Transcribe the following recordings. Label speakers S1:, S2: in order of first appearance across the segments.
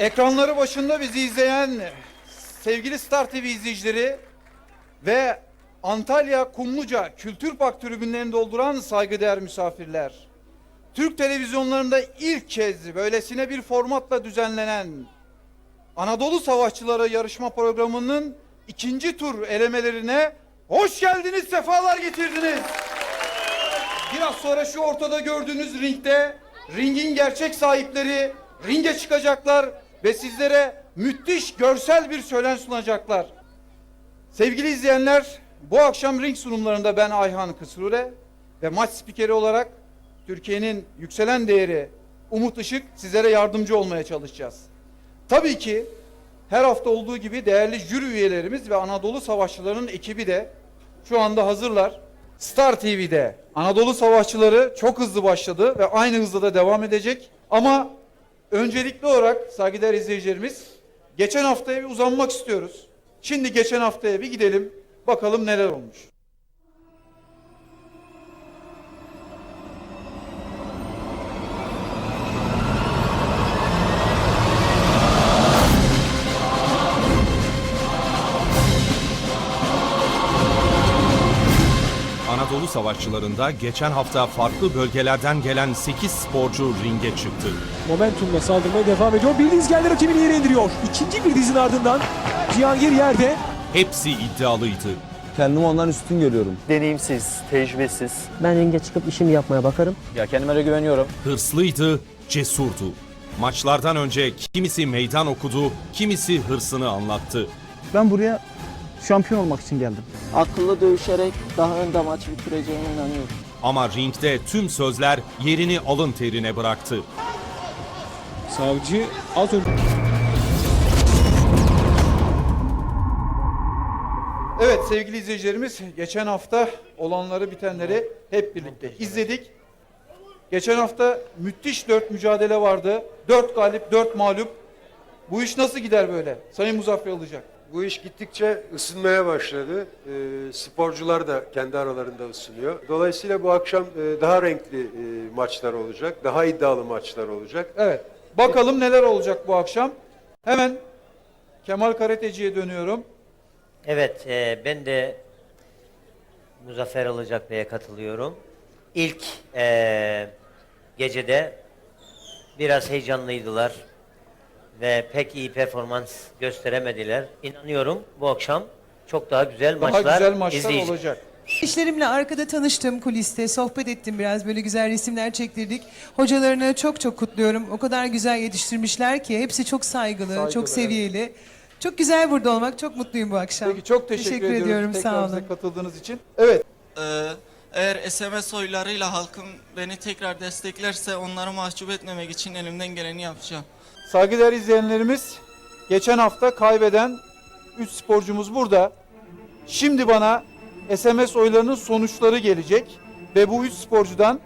S1: Ekranları başında bizi izleyen sevgili Star TV izleyicileri ve Antalya Kumluca Kültür Park tribünlerini dolduran saygıdeğer misafirler. Türk televizyonlarında ilk kez böylesine bir formatla düzenlenen Anadolu Savaşçıları yarışma programının ikinci tur elemelerine hoş geldiniz, sefalar getirdiniz. Biraz sonra şu ortada gördüğünüz ringde ringin gerçek sahipleri ringe çıkacaklar ve sizlere müthiş görsel bir şölen sunacaklar. Sevgili izleyenler, bu akşam ring sunumlarında ben Ayhan Kısrure ve maç spikeri olarak Türkiye'nin yükselen değeri Umut Işık sizlere yardımcı olmaya çalışacağız. Tabii ki her hafta olduğu gibi değerli jüri üyelerimiz ve Anadolu Savaşçılarının ekibi de şu anda hazırlar. Star TV'de Anadolu Savaşçıları çok hızlı başladı ve aynı hızla da devam edecek. Ama öncelikli olarak saygıdeğer izleyicilerimiz geçen haftaya bir uzanmak istiyoruz. Şimdi geçen haftaya bir gidelim bakalım neler olmuş.
S2: Anadolu Savaşçılarında geçen hafta farklı bölgelerden gelen 8 sporcu ringe çıktı.
S3: Momentumla saldırmaya devam ediyor. Bildiz geldi rakibini yere indiriyor. İkinci Bildiz'in ardından Cihangir yerde.
S2: Hepsi iddialıydı.
S4: Kendimi ondan üstün görüyorum.
S5: deneyimsiz, tecrübesiz.
S6: Ben ringe çıkıp işimi yapmaya bakarım.
S5: Ya kendime de güveniyorum.
S2: Hırslıydı, cesurdu. Maçlardan önce kimisi meydan okudu, kimisi hırsını anlattı.
S7: Ben buraya şampiyon olmak için geldim.
S6: Akıllı dövüşerek daha önde maç bitireceğine inanıyorum.
S2: Ama ringde tüm sözler yerini alın terine bıraktı.
S3: Savcı az önce
S1: Evet sevgili izleyicilerimiz geçen hafta olanları bitenleri hep birlikte izledik. Geçen hafta müthiş dört mücadele vardı. Dört galip, dört mağlup. Bu iş nasıl gider böyle? Sayın Muzaffer Alacak.
S8: Bu iş gittikçe ısınmaya başladı. Ee, sporcular da kendi aralarında ısınıyor. Dolayısıyla bu akşam e, daha renkli e, maçlar olacak. Daha iddialı maçlar olacak.
S1: Evet. Bakalım neler olacak bu akşam. Hemen Kemal Karateci'ye dönüyorum.
S9: Evet, e, ben de Muzaffer Alacak Bey'e katılıyorum. İlk e, gecede biraz heyecanlıydılar ve pek iyi performans gösteremediler. İnanıyorum bu akşam çok daha güzel
S1: Daha
S9: maçlar,
S1: güzel maçlar
S9: izleyeceğiz.
S1: olacak.
S10: Eşlerimle arkada tanıştım kuliste, sohbet ettim biraz böyle güzel resimler çektirdik. Hocalarını çok çok kutluyorum. O kadar güzel yetiştirmişler ki hepsi çok saygılı,
S1: Saygılı,
S10: çok seviyeli. Çok güzel burada olmak, çok mutluyum bu akşam.
S1: Peki çok teşekkür, ediyorum
S10: ediyorum,
S1: tekrar
S10: sağ
S1: bize
S10: olun.
S1: katıldığınız için. Evet.
S11: Ee, eğer SMS oylarıyla halkım beni tekrar desteklerse onları mahcup etmemek için elimden geleni yapacağım.
S1: Saygıdeğer izleyenlerimiz, geçen hafta kaybeden 3 sporcumuz burada. Şimdi bana SMS oylarının sonuçları gelecek ve bu 3 sporcudan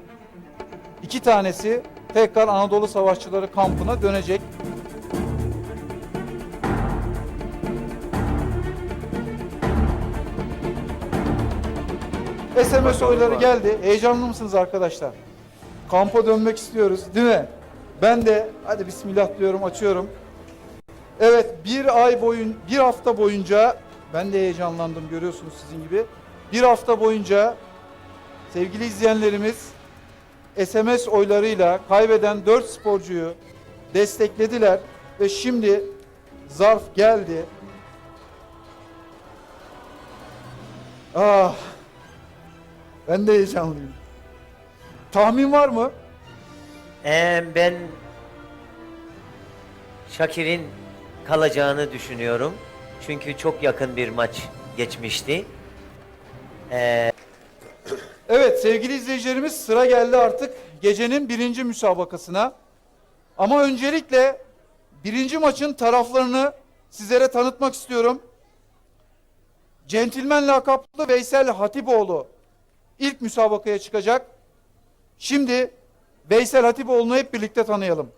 S1: iki tanesi tekrar Anadolu Savaşçıları kampına dönecek. SMS oyları geldi. Heyecanlı mısınız arkadaşlar? Kampa dönmek istiyoruz değil mi? Ben de hadi bismillah diyorum açıyorum. Evet bir ay boyun bir hafta boyunca ben de heyecanlandım görüyorsunuz sizin gibi. Bir hafta boyunca sevgili izleyenlerimiz SMS oylarıyla kaybeden 4 sporcuyu desteklediler ve şimdi zarf geldi. Ah ben de heyecanlıyım. Tahmin var mı?
S9: Ee, ben Şakir'in kalacağını düşünüyorum. Çünkü çok yakın bir maç geçmişti.
S1: Evet sevgili izleyicilerimiz sıra geldi artık gecenin birinci müsabakasına. Ama öncelikle birinci maçın taraflarını sizlere tanıtmak istiyorum. Centilmen lakaplı Veysel Hatipoğlu ilk müsabakaya çıkacak. Şimdi Veysel Hatipoğlu'nu hep birlikte tanıyalım.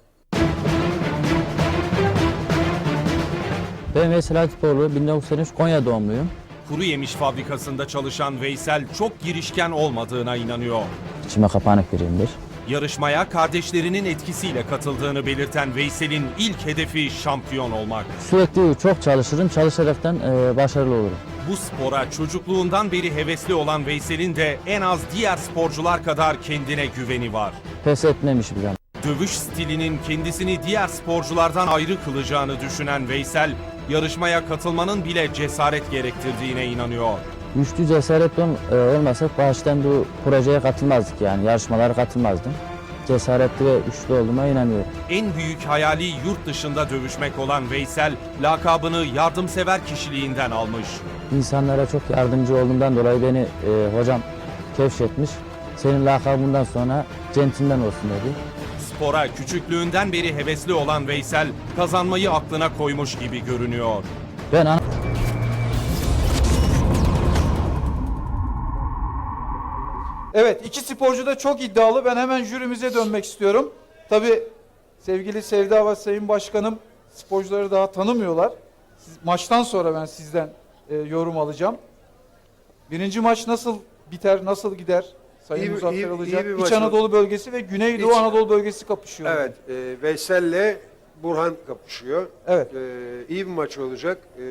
S7: Ben Veysel Hatipoğlu, 1903 Konya doğumluyum.
S2: Kuru yemiş fabrikasında çalışan Veysel çok girişken olmadığına inanıyor.
S7: İçime kapanık biriyimdir.
S2: Yarışmaya kardeşlerinin etkisiyle katıldığını belirten Veysel'in ilk hedefi şampiyon olmak.
S7: Sürekli çok çalışırım. Çalışaraktan e, başarılı olurum.
S2: Bu spora çocukluğundan beri hevesli olan Veysel'in de en az diğer sporcular kadar kendine güveni var.
S7: Pes etmemişim yani.
S2: Dövüş stilinin kendisini diğer sporculardan ayrı kılacağını düşünen Veysel, yarışmaya katılmanın bile cesaret gerektirdiğine inanıyor.
S7: Güçlü cesaret ol- e, olmasak baştan bu projeye katılmazdık yani. Yarışmalara katılmazdım. Cesaretli ve güçlü olduğuma inanıyorum.
S2: En büyük hayali yurt dışında dövüşmek olan Veysel, lakabını yardımsever kişiliğinden almış.
S7: İnsanlara çok yardımcı olduğumdan dolayı beni e, hocam keşfetmiş. Senin lakabından sonra centilmen olsun dedi.
S2: Spora küçüklüğünden beri hevesli olan Veysel, kazanmayı aklına koymuş gibi görünüyor.
S7: Ben
S1: Evet iki sporcu da çok iddialı. Ben hemen jürimize dönmek istiyorum. Tabii sevgili Sevda ve Sayın Başkanım sporcuları daha tanımıyorlar. Siz- maçtan sonra ben sizden e, yorum alacağım. Birinci maç nasıl biter, nasıl gider? Sayın
S8: İyi
S1: Muzaffer
S8: iyi-
S1: İç
S8: maç
S1: Anadolu bölgesi ve Güneydoğu
S8: İç-
S1: Anadolu bölgesi kapışıyor.
S8: Evet, e, Veysel'le Burhan kapışıyor.
S1: Evet.
S8: E, iyi bir maç olacak. E,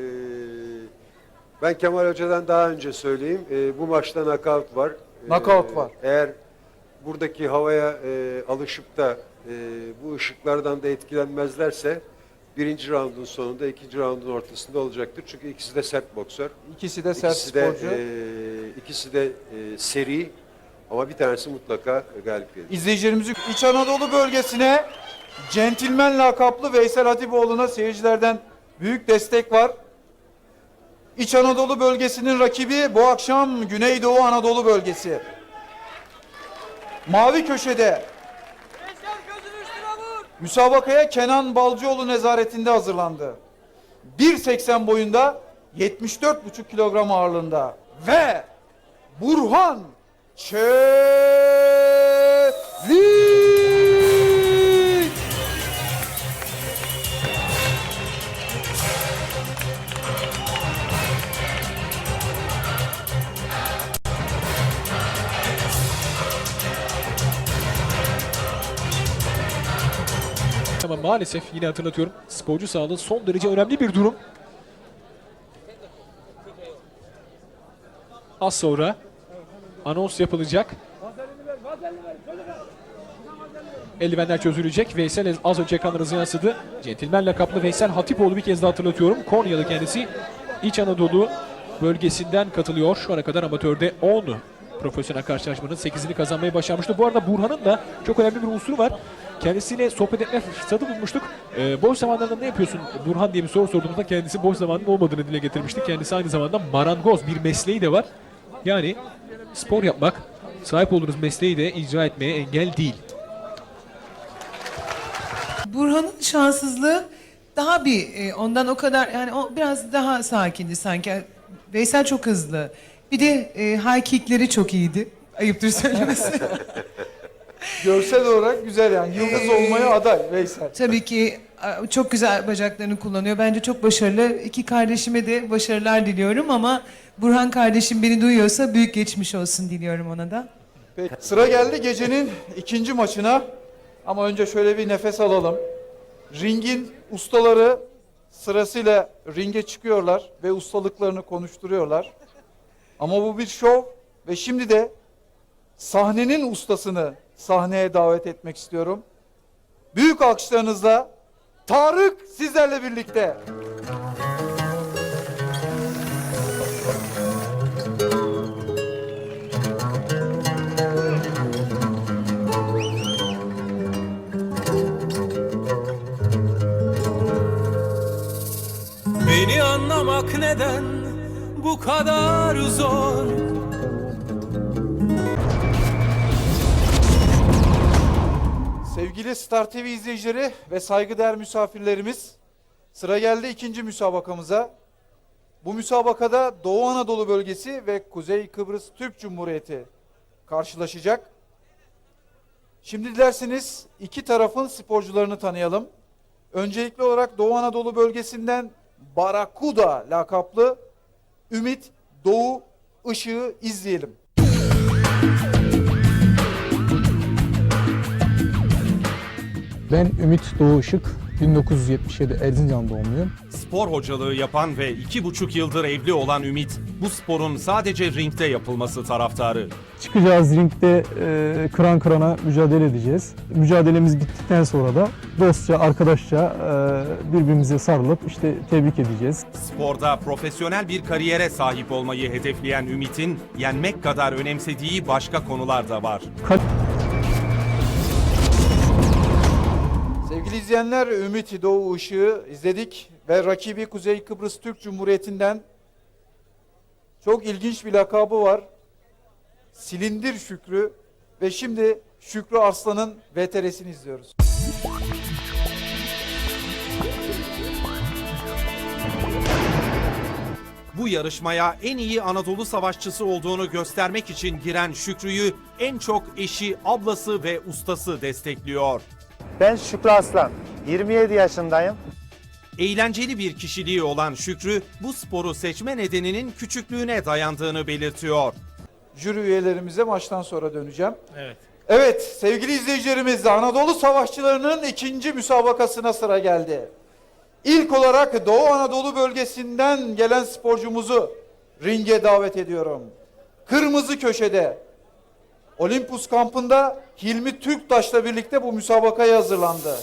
S8: ben Kemal Hoca'dan daha önce söyleyeyim. E, bu maçta knockout var.
S1: Knockout var.
S8: Eğer buradaki havaya e, alışıp da e, bu ışıklardan da etkilenmezlerse birinci raundun sonunda, ikinci raundun ortasında olacaktır. Çünkü ikisi de sert boksör.
S1: İkisi de sert
S8: İkisi de,
S1: sporcu.
S8: e, ikisi de e, seri ama bir tanesi mutlaka galip gelir.
S1: İzleyicilerimizi İç Anadolu bölgesine centilmen lakaplı Veysel Hatipoğlu'na seyircilerden büyük destek var. İç Anadolu bölgesinin rakibi bu akşam Güneydoğu Anadolu bölgesi. Mavi köşede müsabakaya Kenan Balcıoğlu nezaretinde hazırlandı. 1.80 boyunda 74,5 kilogram ağırlığında ve Burhan Çelik.
S3: Ama maalesef yine hatırlatıyorum sporcu sağlığı son derece önemli bir durum. Az sonra anons yapılacak. Eldivenler çözülecek. Veysel az önce ekranlarınıza yansıdı. Centilmen lakaplı Veysel Hatipoğlu bir kez daha hatırlatıyorum. Konyalı kendisi. İç Anadolu bölgesinden katılıyor. Şu ana kadar amatörde 10 profesyonel karşılaşmanın 8'ini kazanmayı başarmıştı. Bu arada Burhan'ın da çok önemli bir unsuru var. Kendisiyle sohbet etme fırsatı bulmuştuk. Ee, boş zamanlarında ne yapıyorsun Burhan diye bir soru sorduğumuzda kendisi boş zamanının olmadığını dile getirmişti. Kendisi aynı zamanda marangoz bir mesleği de var. Yani spor yapmak sahip olduğunuz mesleği de icra etmeye engel değil.
S10: Burhan'ın şanssızlığı daha bir e, ondan o kadar yani o biraz daha sakindi sanki. Veysel çok hızlı. Bir de e, high kickleri çok iyiydi. Ayıptır söylemesi.
S1: Görsel olarak güzel yani. Yıldız
S10: Ee,
S1: olmaya aday Veysel.
S10: Tabii ki çok güzel bacaklarını kullanıyor. Bence çok başarılı. İki kardeşime de başarılar diliyorum ama Burhan kardeşim beni duyuyorsa büyük geçmiş olsun diliyorum ona da.
S1: Peki. Sıra geldi gecenin ikinci maçına. Ama önce şöyle bir nefes alalım. Ringin ustaları sırasıyla ringe çıkıyorlar ve ustalıklarını konuşturuyorlar. Ama bu bir şov ve şimdi de sahnenin ustasını sahneye davet etmek istiyorum. Büyük alkışlarınızla Tarık sizlerle birlikte.
S3: Beni anlamak neden bu kadar zor?
S1: Sevgili Star TV izleyicileri ve saygıdeğer misafirlerimiz, sıra geldi ikinci müsabakamıza. Bu müsabakada Doğu Anadolu bölgesi ve Kuzey Kıbrıs Türk Cumhuriyeti karşılaşacak. Şimdi dilerseniz iki tarafın sporcularını tanıyalım. Öncelikli olarak Doğu Anadolu bölgesinden Barakuda lakaplı Ümit Doğu Işığı izleyelim.
S12: Ben Ümit Doğu Işık, 1977 Erzincan doğumluyum.
S2: Spor hocalığı yapan ve iki buçuk yıldır evli olan Ümit, bu sporun sadece ringde yapılması taraftarı.
S12: Çıkacağız ringde e, kıran kırana mücadele edeceğiz. Mücadelemiz bittikten sonra da dostça, arkadaşça e, birbirimize sarılıp işte tebrik edeceğiz.
S2: Sporda profesyonel bir kariyere sahip olmayı hedefleyen Ümit'in yenmek kadar önemsediği başka konular da var.
S12: Kal-
S1: Sevgili izleyenler Ümit Doğu Işığı izledik ve rakibi Kuzey Kıbrıs Türk Cumhuriyeti'nden çok ilginç bir lakabı var. Silindir Şükrü ve şimdi Şükrü Arslan'ın VTR'sini izliyoruz.
S2: Bu yarışmaya en iyi Anadolu savaşçısı olduğunu göstermek için giren Şükrü'yü en çok eşi, ablası ve ustası destekliyor.
S5: Ben Şükrü Aslan. 27 yaşındayım.
S2: Eğlenceli bir kişiliği olan Şükrü bu sporu seçme nedeninin küçüklüğüne dayandığını belirtiyor.
S1: Jüri üyelerimize maçtan sonra döneceğim. Evet. Evet sevgili izleyicilerimiz Anadolu Savaşçılarının ikinci müsabakasına sıra geldi. İlk olarak Doğu Anadolu bölgesinden gelen sporcumuzu ringe davet ediyorum. Kırmızı köşede Olympus kampında Hilmi Türktaş'la birlikte bu müsabakaya hazırlandı.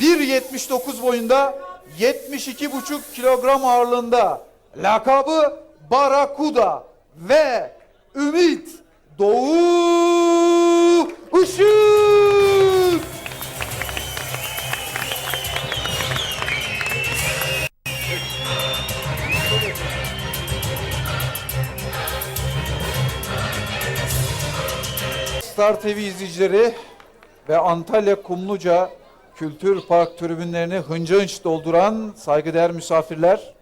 S1: 1.79 boyunda 72,5 kilogram ağırlığında lakabı Barakuda ve Ümit Doğu Işık. Star TV izleyicileri ve Antalya Kumluca Kültür Park tribünlerini hınca hınç dolduran saygıdeğer misafirler,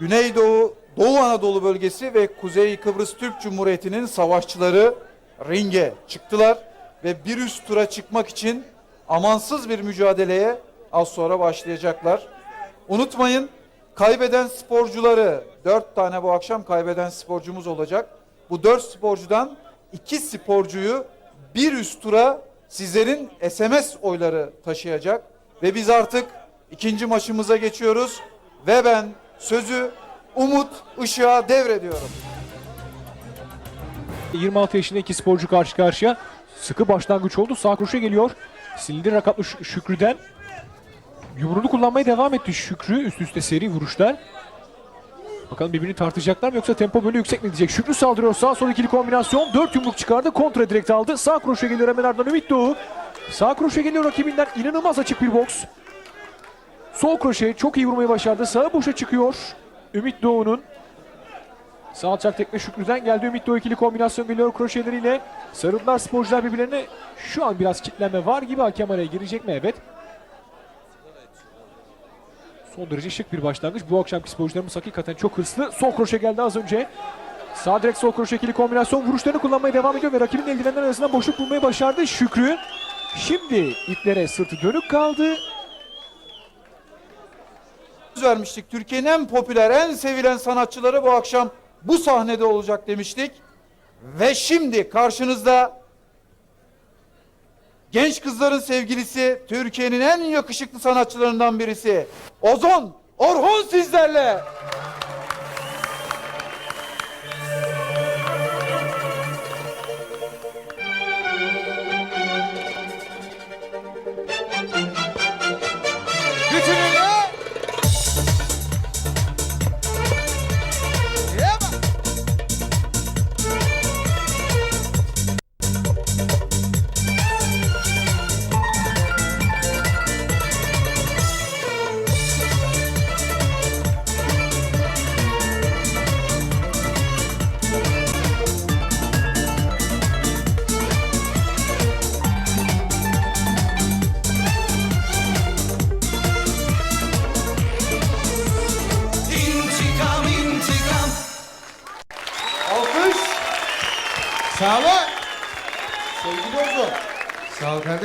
S1: Güneydoğu, Doğu Anadolu bölgesi ve Kuzey Kıbrıs Türk Cumhuriyeti'nin savaşçıları ringe çıktılar ve bir üst tura çıkmak için amansız bir mücadeleye az sonra başlayacaklar. Unutmayın kaybeden sporcuları dört tane bu akşam kaybeden sporcumuz olacak. Bu dört sporcudan iki sporcuyu bir üst tura sizlerin SMS oyları taşıyacak ve biz artık ikinci maçımıza geçiyoruz ve ben sözü Umut Işık'a devrediyorum.
S3: 26 yaşında iki sporcu karşı karşıya. Sıkı başlangıç oldu. Sağ kroşe geliyor. Silindir rakatlı Şü- Şükrü'den. Yumruğunu kullanmaya devam etti Şükrü. Üst üste seri vuruşlar. Bakalım birbirini tartacaklar mı yoksa tempo böyle yüksek mi gidecek? Şükrü saldırıyor. Sağ sol ikili kombinasyon. 4 yumruk çıkardı. Kontra direkt aldı. Sağ kroşe geliyor hemen ardından Ümit Doğu. Sağ kroşe geliyor rakibinden. inanılmaz açık bir boks. Sol kroşe çok iyi vurmayı başardı. Sağa boşa çıkıyor. Ümit Doğu'nun Sağ alçak tekme Şükrü'den geldi. Ümit Doğu ikili kombinasyon geliyor kroşeleriyle. Sarıldılar sporcular birbirlerine. Şu an biraz kitlenme var gibi. Hakem araya girecek mi? Evet. Son derece şık bir başlangıç. Bu akşamki sporcularımız hakikaten çok hırslı. Sol kroşe geldi az önce. Sağ direkt sol kroşe ikili kombinasyon vuruşlarını kullanmaya devam ediyor ve rakibin eldivenler arasında boşluk bulmayı başardı Şükrü. Şimdi iplere sırtı dönük kaldı.
S1: Vermiştik. Türkiye'nin en popüler, en sevilen sanatçıları bu akşam bu sahnede olacak demiştik. Ve şimdi karşınızda genç kızların sevgilisi, Türkiye'nin en yakışıklı sanatçılarından birisi. Ozon Orhun sizlerle.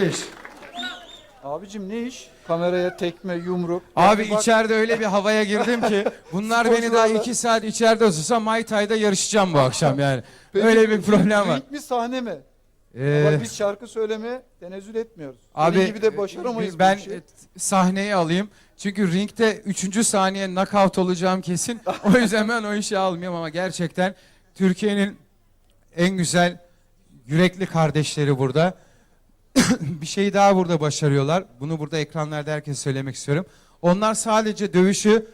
S13: Kardeş.
S1: Abicim ne iş? Kameraya tekme, yumruk.
S13: Abi
S1: bak-
S13: içeride öyle bir havaya girdim ki bunlar beni daha
S1: Sporcularla-
S13: iki saat içeride tutsa Muay Thai'da yarışacağım bu akşam yani. Öyle bir problem var.
S1: Ring mi sahne mi?
S13: Ee,
S1: Ama biz şarkı söyleme tenezzül etmiyoruz.
S13: abi
S1: Senin gibi de başaramayız
S13: e,
S1: bu
S13: ben
S1: işi.
S13: e, sahneyi alayım. Çünkü ringde 3. saniye knockout olacağım kesin. O yüzden ben o işi almayayım ama gerçekten Türkiye'nin en güzel yürekli kardeşleri burada. bir şey daha burada başarıyorlar. Bunu burada ekranlarda herkes söylemek istiyorum. Onlar sadece dövüşü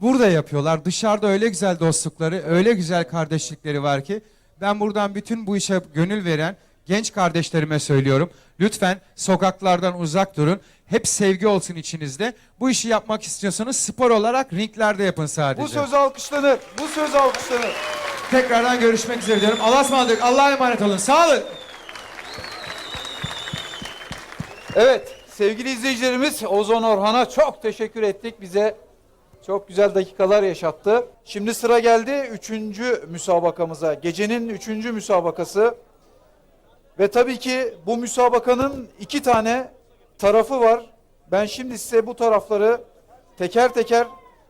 S13: burada yapıyorlar. Dışarıda öyle güzel dostlukları, öyle güzel kardeşlikleri var ki ben buradan bütün bu işe gönül veren genç kardeşlerime söylüyorum. Lütfen sokaklardan uzak durun. Hep sevgi olsun içinizde. Bu işi yapmak istiyorsanız spor olarak ringlerde yapın sadece.
S1: Bu söz alkışlanır. Bu söz alkışlanır.
S13: Tekrardan görüşmek üzere diyorum. Allah'a ısmarladık. Allah'a emanet olun. Sağ olun.
S1: Evet sevgili izleyicilerimiz Ozan Orhan'a çok teşekkür ettik. Bize çok güzel dakikalar yaşattı. Şimdi sıra geldi üçüncü müsabakamıza. Gecenin üçüncü müsabakası. Ve tabii ki bu müsabakanın iki tane tarafı var. Ben şimdi size bu tarafları teker teker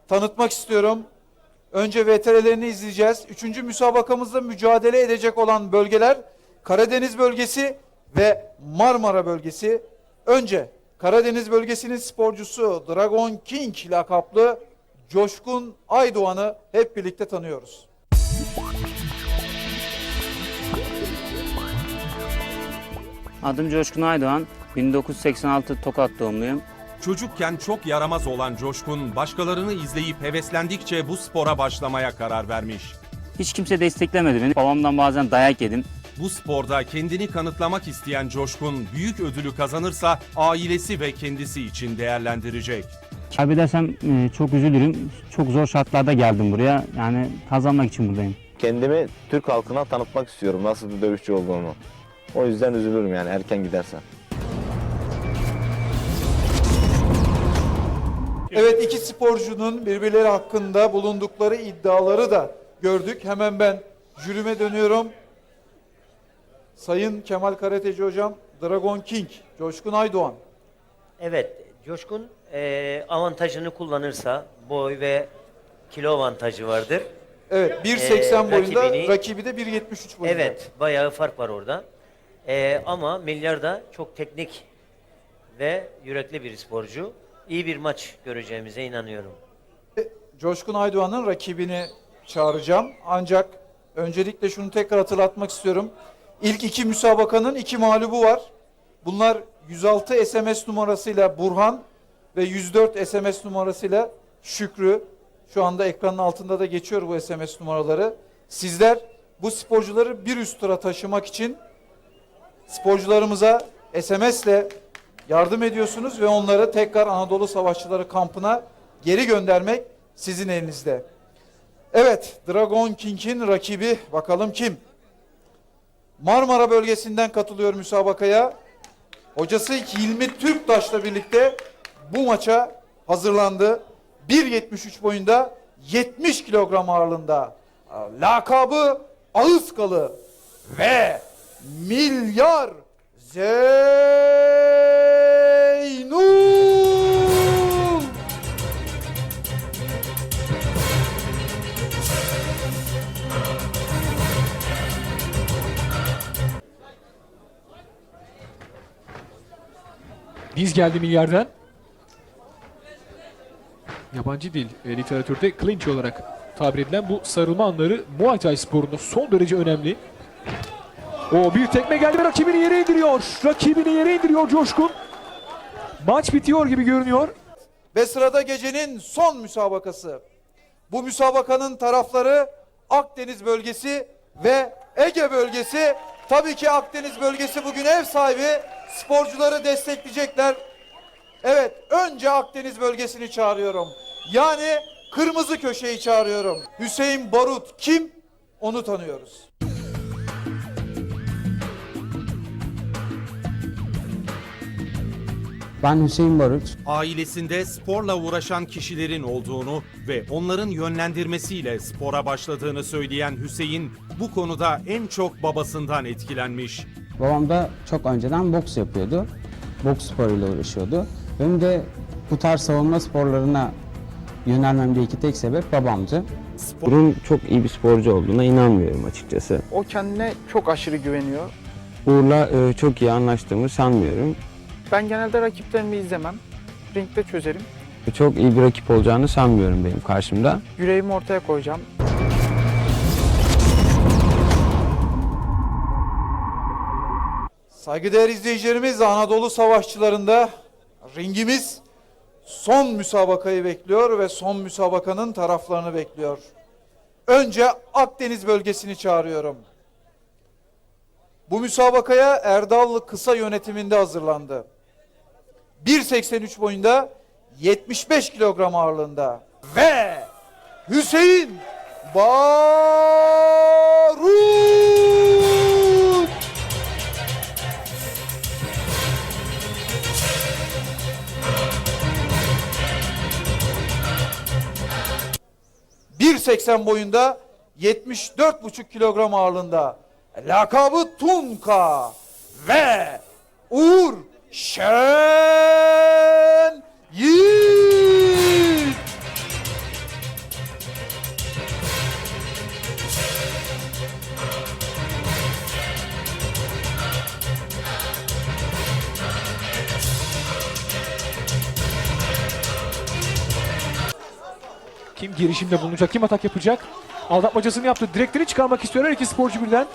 S1: tanıtmak istiyorum. Önce VTR'lerini izleyeceğiz. Üçüncü müsabakamızda mücadele edecek olan bölgeler Karadeniz bölgesi ve Marmara bölgesi. Önce Karadeniz bölgesinin sporcusu Dragon King lakaplı Coşkun Aydoğan'ı hep birlikte tanıyoruz.
S7: Adım Coşkun Aydoğan. 1986 Tokat doğumluyum.
S2: Çocukken çok yaramaz olan Coşkun, başkalarını izleyip heveslendikçe bu spora başlamaya karar vermiş.
S7: Hiç kimse desteklemedi beni. Babamdan bazen dayak yedim.
S2: Bu sporda kendini kanıtlamak isteyen Coşkun, büyük ödülü kazanırsa ailesi ve kendisi için değerlendirecek.
S7: Kaybedersem e, çok üzülürüm. Çok zor şartlarda geldim buraya. Yani kazanmak için buradayım.
S4: Kendimi Türk halkına tanıtmak istiyorum nasıl bir dövüşçü olduğumu. O yüzden üzülürüm yani erken gidersem.
S1: Evet iki sporcunun birbirleri hakkında bulundukları iddiaları da gördük. Hemen ben jürime dönüyorum. Sayın Kemal Karateci hocam, Dragon King, Coşkun Aydoğan.
S9: Evet, Coşkun eee, avantajını kullanırsa boy ve kilo avantajı vardır.
S1: Evet 1.80
S9: Ee,
S1: boyunda,
S9: rakibini-
S1: rakibi de 1.73 boyunda.
S9: Evet, bayağı fark var orada. Eee, ama Milyar da çok teknik ve yürekli bir sporcu. İyi bir maç göreceğimize inanıyorum.
S1: Coşkun Aydoğan'ın rakibini çağıracağım. Ancak öncelikle şunu tekrar hatırlatmak istiyorum. İlk iki müsabakanın iki mağlubu var. Bunlar 106 SMS numarasıyla Burhan ve 104 SMS numarasıyla Şükrü. Şu anda ekranın altında da geçiyor bu SMS numaraları. Sizler bu sporcuları bir üst tura taşımak için sporcularımıza SMS'le yardım ediyorsunuz ve onları tekrar Anadolu Savaşçıları kampına geri göndermek sizin elinizde. Evet, Dragon King'in rakibi bakalım kim? Marmara bölgesinden katılıyor müsabakaya. Hocası Hilmi Türktaş'la birlikte bu maça hazırlandı. 1.73 boyunda 70 kilogram ağırlığında. Lakabı Ağızkalı ve Milyar Zeynul.
S3: Diz geldi milyardan. Yabancı dil e, literatürde clinch olarak tabir edilen bu sarılma anları Muay Thai sporunda son derece önemli. O bir tekme geldi ve rakibini yere indiriyor. Rakibini yere indiriyor Coşkun. Maç bitiyor gibi görünüyor.
S1: Ve sırada gecenin son müsabakası. Bu müsabakanın tarafları Akdeniz bölgesi ve Ege bölgesi. Tabii ki Akdeniz bölgesi bugün ev sahibi. Sporcuları destekleyecekler. Evet, önce Akdeniz bölgesini çağırıyorum. Yani kırmızı köşeyi çağırıyorum. Hüseyin Barut kim? Onu tanıyoruz.
S7: Ben Hüseyin Barut.
S2: Ailesinde sporla uğraşan kişilerin olduğunu ve onların yönlendirmesiyle spora başladığını söyleyen Hüseyin bu konuda en çok babasından etkilenmiş.
S7: Babam da çok önceden boks yapıyordu. Boks sporuyla uğraşıyordu. Benim de bu tarz savunma sporlarına yönelmemdeki tek sebep babamdı. Sporun çok iyi bir sporcu olduğuna inanmıyorum açıkçası.
S6: O kendine çok aşırı güveniyor.
S7: Uğur'la e, çok iyi anlaştığımı sanmıyorum.
S6: Ben genelde rakiplerimi izlemem. Ringde çözerim.
S7: Çok iyi bir rakip olacağını sanmıyorum benim karşımda.
S6: Yüreğimi ortaya koyacağım.
S1: Saygıdeğer izleyicilerimiz Anadolu Savaşçılarında ringimiz son müsabakayı bekliyor ve son müsabakanın taraflarını bekliyor. Önce Akdeniz bölgesini çağırıyorum. Bu müsabakaya Erdallı kısa yönetiminde hazırlandı. 1.83 boyunda 75 kilogram ağırlığında ve Hüseyin Barut. ...1.80 boyunda 74,5 kilogram ağırlığında... ...lakabı Tunka... ...ve... ...Uğur Şen... Yiğit...
S3: Kim girişimde bulunacak, kim atak yapacak? Aldatmacasını yaptı. Direkleri çıkarmak istiyor her iki sporcu birden.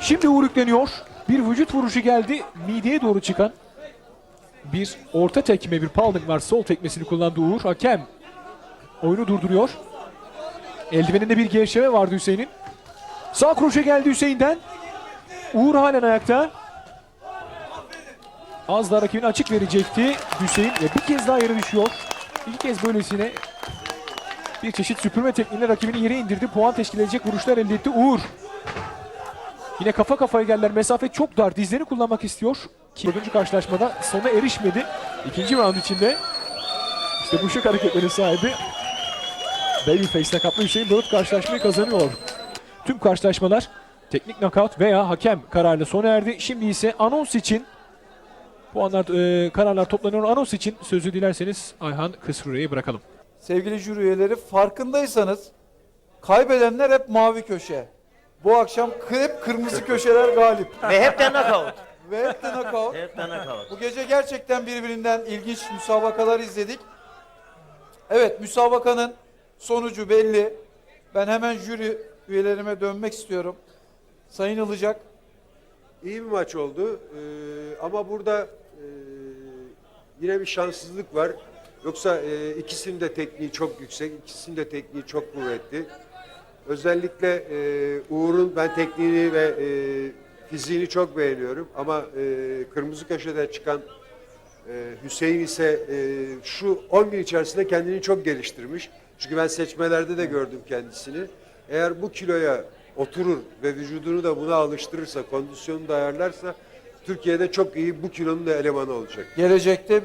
S3: Şimdi Uğur yükleniyor. Bir vücut vuruşu geldi. Mideye doğru çıkan. Bir orta tekme, bir pounding var. Sol tekmesini kullandı Uğur. Hakem oyunu durduruyor. Eldiveninde bir gevşeme vardı Hüseyin'in. Sağ kroşe geldi Hüseyin'den. Uğur halen ayakta. Az daha rakibini açık verecekti Hüseyin ve bir kez daha yere düşüyor. İlk kez böylesine bir çeşit süpürme tekniğiyle rakibini yere indirdi. Puan teşkil edecek vuruşlar elde etti Uğur. Yine kafa kafaya geldiler. Mesafe çok dar. Dizlerini kullanmak istiyor. Dördüncü karşılaşmada sona erişmedi. İkinci round içinde işte bu şık hareketlerin sahibi Babyface kaplı Hüseyin Barut karşılaşmayı kazanıyor. Tüm karşılaşmalar teknik knockout veya hakem kararıyla sona erdi. Şimdi ise anons için puanlar, e, kararlar toplanıyor. Anons için sözü dilerseniz Ayhan Kısrure'ye bırakalım.
S1: Sevgili jüri üyeleri farkındaysanız kaybedenler hep mavi köşe. Bu akşam hep kırmızı köşeler galip.
S9: Ve hep de knockout.
S1: Ve hep de knockout.
S9: Hep de knockout.
S1: Bu gece gerçekten birbirinden ilginç müsabakalar izledik. Evet müsabakanın sonucu belli. Ben hemen jüri üyelerime dönmek istiyorum. Sayın Ilıcak.
S8: İyi bir maç oldu Ee, ama burada e, yine bir şanssızlık var. Yoksa e, ikisinin de tekniği çok yüksek, ikisinin de tekniği çok kuvvetli. Özellikle e, Uğur'un ben tekniğini ve e, fiziğini çok beğeniyorum ama e, kırmızı köşede çıkan e, Hüseyin ise e, şu 10 gün içerisinde kendini çok geliştirmiş. Çünkü ben seçmelerde de gördüm kendisini. Eğer bu kiloya oturur ve vücudunu da buna alıştırırsa, kondisyonunu da ayarlarsa Türkiye'de çok iyi bu kilonun da elemanı olacak.
S1: Gelecekte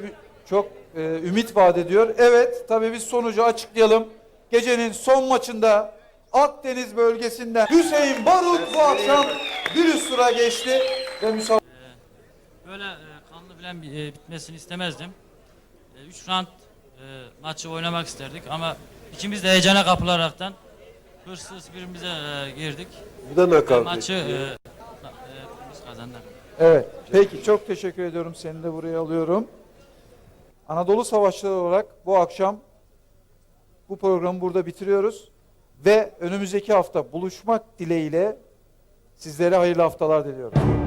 S1: çok e, ümit vaat ediyor. Evet tabii biz sonucu açıklayalım. Gecenin son maçında Akdeniz bölgesinden Hüseyin Barut bu akşam bir üst tura geçti ve müsabaka
S14: Böyle e, kanlı bir, e, bitmesini istemezdim. 3 round e, maçı oynamak isterdik ama ikimiz de heyecana kapılaraktan hırsız birbirimize e, girdik.
S8: Bu da knockout
S14: Maçı
S8: etti.
S14: e, e, biz kazandık.
S1: Evet. Peki çok teşekkür ediyorum. Seni de buraya alıyorum. Anadolu Savaşçıları olarak bu akşam bu programı burada bitiriyoruz. Ve önümüzdeki hafta buluşmak dileğiyle sizlere hayırlı haftalar diliyorum.